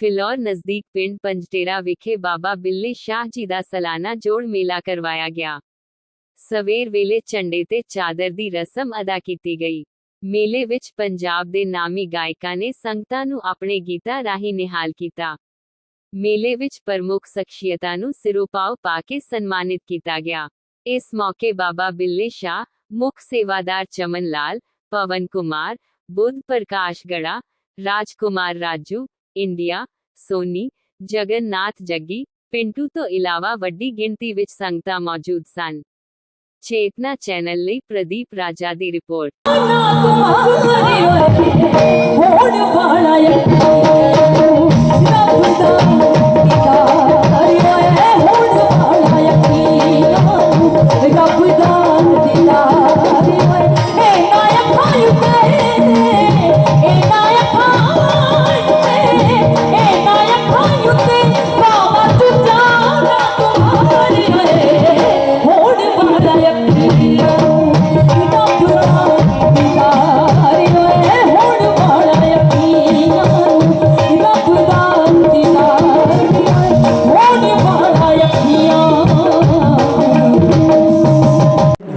ਫਿਲੌਰ ਨਜ਼ਦੀਕ ਪਿੰਡ ਪੰਜਟੇਰਾ ਵਿਖੇ ਬਾਬਾ ਬਿੱਲੇ ਸ਼ਾਹ ਜੀ ਦਾ ਸਾਲਾਨਾ ਜੋੜ ਮੇਲਾ ਕਰਵਾਇਆ ਗਿਆ। ਸਵੇਰ ਵੇਲੇ ਝੰਡੇ ਤੇ ਚਾਦਰ ਦੀ ਰਸਮ ਅਦਾ ਕੀਤੀ ਗਈ। ਮੇਲੇ ਵਿੱਚ ਪੰਜਾਬ ਦੇ ਨਾਮੀ ਗਾਇਕਾਂ ਨੇ ਸੰਗਤਾਂ ਨੂੰ ਆਪਣੇ ਗੀਤਾਂ ਰਾਹੀਂ ਨਿਹਾਲ ਕੀਤਾ। ਮੇਲੇ ਵਿੱਚ ਪ੍ਰਮੁੱਖ ਸ਼ਖਸੀਅਤਾਂ ਨੂੰ ਸਿਰੋਪਾਓ ਪਾ ਕੇ ਸਨਮਾਨਿਤ ਕੀਤਾ ਗਿਆ। ਇਸ ਮੌਕੇ ਬਾਬਾ ਬਿੱਲੇ ਸ਼ਾਹ, ਮੁੱਖ ਸੇਵਾਦਾਰ ਚਮਨ ਲਾਲ, ਪਵਨ ਕੁਮਾਰ, ਬੁੱਧ ਪ੍ਰਕਾਸ਼ ਗੜਾ, ਰਾਜਕੁਮਾਰ ਰਾਜੂ ਇੰਡੀਆ, ਸੋਨੀ, ਜਗਨਨਾਥ ਜੱਗੀ, ਪਿੰਟੂ ਤੋਂ ਇਲਾਵਾ ਵੱਡੀ ਗਿਣਤੀ ਵਿੱਚ ਸੰਗਤਾਂ ਮੌਜੂਦ ਸਨ। ਚੇਤਨਾ ਚੈਨਲ ਲਈ ਪ੍ਰਦੀਪ ਰਾਜਾ ਦੀ ਰਿਪੋਰਟ।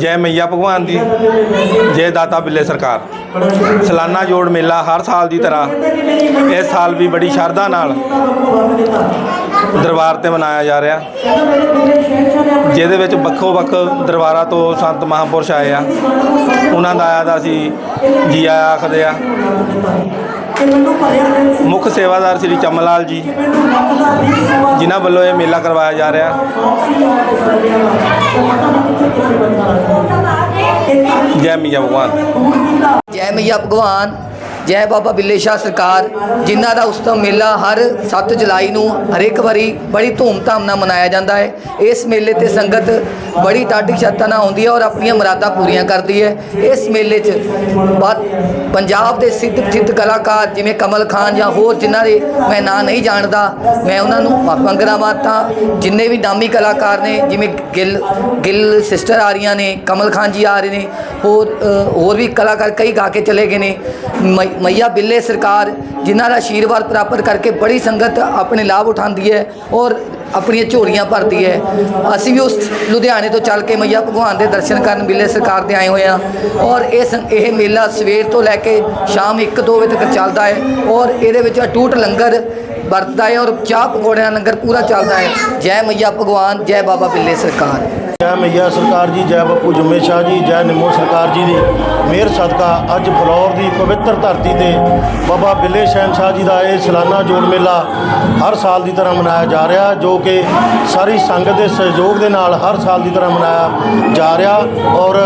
ਜੈ ਮਈਆ ਭਗਵਾਨ ਦੀ, ਜੈ ਦਾਤਾ ਬਿੱਲੇ ਸਰਕਾਰ। ਸਾਲਾਨਾ ਜੋੜ ਮੇਲਾ ਹਰ ਸਾਲ ਦੀ ਤਰ੍ਹਾਂ, ਇਸ ਸਾਲ ਵੀ ਬੜੀ ਸ਼ਰਧਾ ਨਾਲ ਦਰਬਾਰ ਤੇ ਮਨਾਇਆ ਜਾ ਰਿਹਾ। ਜਿਹਦੇ ਵਿੱਚ ਵੱਖੋ ਵੱਖ ਦਰਬਾਰਾਂ ਤੋਂ ਸੰਤ ਮਹਾਂਪੁਰਸ਼ ਆਏ ਆ। ਉਹਨਾਂ ਦਾ ਆਇਆ ਦਾ ਅਸੀਂ ਜੀ ਆਇਆਂ ਆਖਦੇ ਆ ਮੁੱਖ ਸੇਵਾਦਾਰ ਸ੍ਰੀ ਚਮਨ ਲਾਲ ਜੀ ਜਿਨ੍ਹਾਂ ਵੱਲੋਂ ਇਹ ਮੇਲਾ ਕਰਵਾਇਆ ਜਾ ਰਿਹਾ। ਜੈ ਮਈਆ ਭਗਵਾਨ। ਜੈ ਮਈਆ ਭਗਵਾਨ। ਜੈ ਬਾਬਾ ਬਿੱਲੇ ਸ਼ਾਹ ਸਰਕਾਰ, ਜਿਨ੍ਹਾਂ ਦਾ ਉਸਤਮ ਮੇਲਾ ਹਰ 7 ਜੁਲਾਈ ਨੂੰ ਹਰੇਕ ਵਾਰੀ ਬੜੀ ਧੂਮਧਾਮ ਨਾਲ ਮਨਾਇਆ ਜਾਂਦਾ ਹੈ। ਇਸ ਮੇਲੇ ਤੇ ਸੰਗਤ ਬੜੀ ਟਾਢੀ ਸ਼ਰਧਾ ਨਾਲ ਆਉਂਦੀ ਹੈ ਔਰ ਆਪਣੀਆਂ ਮੁਰਾਦਾਂ ਪੂਰੀਆਂ ਕਰਦੀ ਹੈ। ਇਸ ਮੇਲੇ 'ਚ ਪੰਜਾਬ ਦੇ ਸਿੱਧ ਪ੍ਰਸਿੱਧ ਕਲਾਕਾਰ ਜਿਵੇਂ ਕਮਲ ਖਾਨ ਜਾਂ ਹੋਰ ਜਿਨ੍ਹਾਂ ਦੇ ਮੈਂ ਨਾਂ ਨਹੀਂ ਜਾਣਦਾ, ਮੈਂ ਉਹਨਾਂ ਨੂੰ ਮੰਗਣਾ ਮਾਤਾ ਜਿੰਨੇ ਵੀ ਨਾਮੀ ਕਲਾਕਾਰ ਨੇ, ਜਿਵੇਂ ਗਿੱਲ ਗਿੱਲ ਸਿਸਟਰ ਆ ਰਹੀਆਂ ਨੇ, ਕਮਲ ਖਾਨ ਜੀ ਆ ਰਹੇ ਨੇ ਹੋਰ ਹੋਰ ਵੀ ਕਲਾਕਾਰ ਕਈ ਗਾ ਕੇ ਚਲੇ ਗਏ ਨੇ। ਮਈ- ਮਈਆ ਬਿੱਲੇ ਸਰਕਾਰ, ਜਿਨ੍ਹਾਂ ਦਾ ਆਸ਼ੀਰਵਾਦ ਪ੍ਰਾਪਤ ਕਰਕੇ ਬੜੀ ਸੰਗਤ ਆਪਣੇ ਲਾਭ ਉਠਾਉਂਦੀ ਹੈ ਔਰ ਆਪਣੀਆਂ ਝੋਲੀਆਂ ਭਰਦੀ ਹੈ। ਅਸੀਂ ਵੀ ਉਸ ਲੁਧਿਆਣੇ ਤੋਂ ਚੱਲ ਕੇ ਮਈਆ ਭਗਵਾਨ ਦੇ ਦਰਸ਼ਨ ਕਰਨ ਬਿੱਲੇ ਸਰਕਾਰ ਦੇ ਆਏ ਹੋਏ ਹਾਂ ਔਰ ਇਹ ਸੰ- ਇਹ ਮੇਲਾ ਸਵੇਰ ਤੋਂ ਲੈ ਕੇ ਸ਼ਾਮ 1-2 ਵਜੇ ਤੱਕ ਚੱਲਦਾ ਹੈ ਔਰ ਇਹਦੇ ਵਿੱਚ ਅਟੂਟ ਲੰਗਰ ਵਰਤਦਾ ਹੈ ਔਰ ਚਾਹ ਪਕੌੜਿਆਂ ਦਾ ਲੰਗਰ ਪੂਰਾ ਚੱਲਦਾ ਹੈ। ਜੈ ਮਈਆ ਭਗਵਾਨ, ਜੈ ਬਾਬਾ ਬਿੱਲੇ ਸਰਕਾਰ। ਜੈ ਮਈਆ ਸਰਕਾਰ ਜੀ, ਜੈ ਬੱਪੂ ਜੁਮੇ ਸ਼ਾਹ ਜੀ, ਜੈ ਨਿੰਮੋ ਸਰਕਾਰ ਜੀ ਦੀ ਮਿਹਰ ਸਦਕਾ ਅੱਜ ਫਲੌਰ ਦੀ ਪਵਿੱਤਰ ਧਰਤੀ ਤੇ ਬਾਬਾ ਬਿੱਲੇ ਸ਼ਹਿਨ ਸ਼ਾਹ ਜੀ ਦਾ ਇਹ ਸਾਲਾਨਾ ਜੋੜ ਮੇਲਾ ਹਰ ਸਾਲ ਦੀ ਤਰ੍ਹਾਂ ਮਨਾਇਆ ਜਾ ਰਿਹਾ, ਜੋ ਕਿ ਸਾਰੀ ਸੰਗਤ ਦੇ ਸਹਿਯੋਗ ਦੇ ਨਾਲ ਹਰ ਸਾਲ ਦੀ ਤਰ੍ਹਾਂ ਮਨਾਇਆ ਜਾ ਰਿਹਾ ਔਰ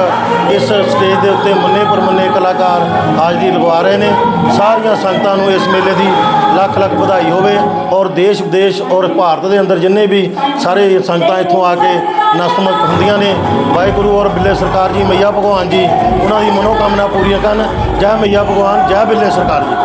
ਇਸ ਸਟੇਜ ਦੇ ਉੱਤੇ ਮੰਨੇ ਪਰਮੰਨੇ ਕਲਾਕਾਰ ਹਾਜ਼ਰੀ ਲਗਵਾ ਰਹੇ ਨੇ। ਸਾਰੀਆਂ ਸੰਗਤਾਂ ਨੂੰ ਇਸ ਮੇਲੇ ਦੀ ਲੱਖ ਲੱਖ ਵਧਾਈ ਹੋਵੇ ਔਰ ਦੇਸ਼ ਵਿਦੇਸ਼ ਔਰ ਭਾਰਤ ਦੇ ਅੰਦਰ ਜਿੰਨੇ ਵੀ ਸਾਰੇ ਸੰਗਤਾਂ ਇੱਥੋਂ ਆ ਕੇ ਨਸਤਮਕ ਹੁੰਦੀਆਂ ਨੇ। ਵਾਹਿਗੁਰੂ ਔਰ ਬਿੱਲੇ ਸਰਕਾਰ ਜੀ, ਮਈਆ ਭਗਵਾਨ ਜੀ, ਉਹਨਾਂ ਦੀ ਮਨੋਕਾਮਨਾ ਪੂਰੀਆਂ ਕਰਨ। ਜੈ ਮਈਆ ਭਗਵਾਨ, ਜੈ ਬਿੱਲੇ ਸਰਕਾਰ ਜੀ।